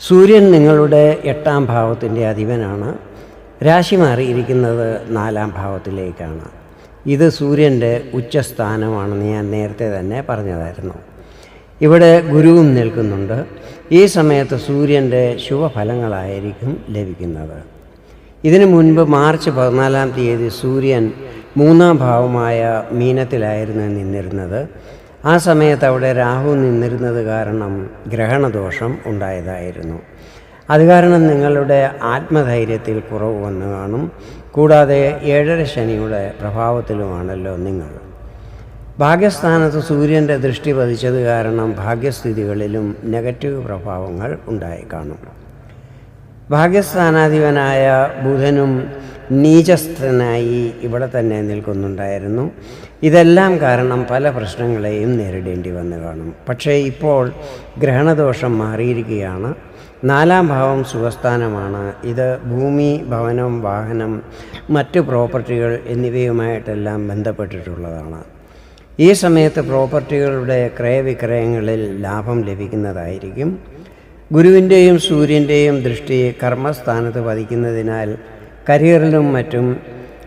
സൂര്യൻ നിങ്ങളുടെ എട്ടാം ഭാവത്തിന്റെ അധിപനാണ്. രാശി മാറിയിരിക്കുന്നത് നാലാം ഭാവത്തിലേക്കാണ്. ഇത് സൂര്യന്റെ ഉച്ചസ്ഥാനമാണെന്ന് ഞാൻ നേരത്തെ തന്നെ പറഞ്ഞതായിരുന്നു. ഇവിടെ ഗുരുവും നിൽക്കുന്നുണ്ട്. ഈ സമയത്ത് സൂര്യന്റെ ശുഭഫലങ്ങളായിരിക്കും ലഭിക്കുന്നത്. ഇതിനു മുൻപ് മാർച്ച് പതിനാലാം തീയതി സൂര്യൻ മൂന്നാം ഭാവമായ മീനത്തിലായിരുന്നു നിന്നിരുന്നത്. ആ സമയത്ത് അവിടെ രാഹു നിന്നിരുന്നത് കാരണം ഗ്രഹണദോഷം ഉണ്ടായതായിരുന്നു. അത് കാരണം നിങ്ങളുടെ ആത്മധൈര്യത്തിൽ കുറവ് വന്നു കാണും. കൂടാതെ ഏഴര ശനിയുടെ പ്രഭാവത്തിലുമാണല്ലോ നിങ്ങൾ. ഭാഗ്യസ്ഥാനത്ത് സൂര്യന്റെ ദൃഷ്ടി പതിച്ചത് കാരണം ഭാഗ്യസ്ഥിതികളിലും നെഗറ്റീവ് പ്രഭാവങ്ങൾ ഉണ്ടായി കാണും. ഭാഗ്യസ്ഥാനാധിപനായ ബുധനും നീചസ്ഥനായി ഇവിടെ തന്നെ നിൽക്കുന്നുണ്ടായിരുന്നു. ഇതെല്ലാം കാരണം പല പ്രശ്നങ്ങളെയും നേരിടേണ്ടി വന്നു കാണും. പക്ഷേ ഇപ്പോൾ ഗ്രഹണദോഷം മാറിയിരിക്കുകയാണ്. നാലാം ഭാവം സുഖസ്ഥാനമാണ്. ഇത് ഭൂമി ഭവനം വാഹനം മറ്റു പ്രോപ്പർട്ടികൾ എന്നിവയുമായിട്ടെല്ലാം ബന്ധപ്പെട്ടിട്ടുള്ളതാണ്. ഈ സമയത്ത് പ്രോപ്പർട്ടികളുടെ ക്രയവിക്രയങ്ങളിൽ ലാഭം ലഭിക്കുന്നതായിരിക്കും. ഗുരുവിന്റെയും സൂര്യന്റെയും ദൃഷ്ടി കർമ്മസ്ഥാനത്ത് പതിക്കുന്നതിനാൽ കരിയറിലും മറ്റും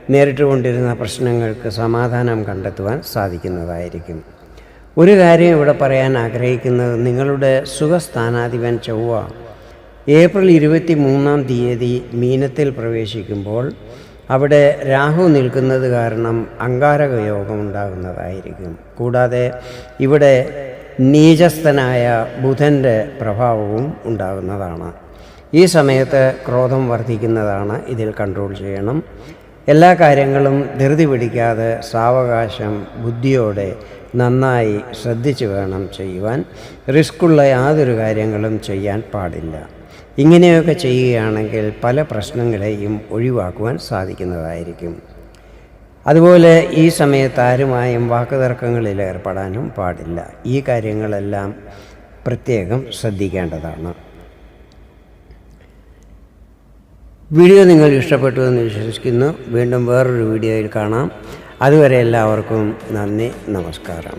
നേരിട്ടുകൊണ്ടിരുന്ന പ്രശ്നങ്ങൾക്ക് സമാധാനം കണ്ടെത്തുവാൻ സാധിക്കുന്നതായിരിക്കും. ഒരു കാര്യം ഇവിടെ പറയാൻ ആഗ്രഹിക്കുന്നത് നിങ്ങളുടെ സുഖസ്ഥാനാധിപൻ ചൊവ്വ ഏപ്രിൽ ഇരുപത്തി മൂന്നാം തീയതി മീനത്തിൽ പ്രവേശിക്കുമ്പോൾ അവിടെ രാഹു നിൽക്കുന്നത് കാരണം അങ്കാരക യോഗം ഉണ്ടാകുന്നതായിരിക്കും. കൂടാതെ ഇവിടെ നീചസ്ഥനായ ബുധന്റെ പ്രഭാവവും ഉണ്ടാകുന്നതാണ്. ഈ സമയത്ത് ക്രോധം വർദ്ധിക്കുന്നതാണ് ഇതിൽ കൺട്രോൾ ചെയ്യണം. എല്ലാ കാര്യങ്ങളും ധൃതി പിടിക്കാതെ സാവകാശം ബുദ്ധിയോടെ നന്നായി ശ്രദ്ധിച്ചു വേണം ചെയ്യുവാൻ. റിസ്ക്കുള്ള യാതൊരു കാര്യങ്ങളും ചെയ്യാൻ പാടില്ല. ഇങ്ങനെയൊക്കെ ചെയ്യുകയാണെങ്കിൽ പല പ്രശ്നങ്ങളെയും ഒഴിവാക്കുവാൻ സാധിക്കുന്നതായിരിക്കും. അതുപോലെ ഈ സമയത്ത് ആരുമായും വാക്കുതർക്കങ്ങളിൽ ഏർപ്പെടാനും പാടില്ല. ഈ കാര്യങ്ങളെല്ലാം പ്രത്യേകം ശ്രദ്ധിക്കേണ്ടതാണ്. വീഡിയോ നിങ്ങൾ ഇഷ്ടപ്പെട്ടു എന്ന് വിശ്വസിക്കുന്നു. വീണ്ടും വേറൊരു വീഡിയോയിൽ കാണാം. അതുവരെ എല്ലാവർക്കും നന്ദി നമസ്കാരം.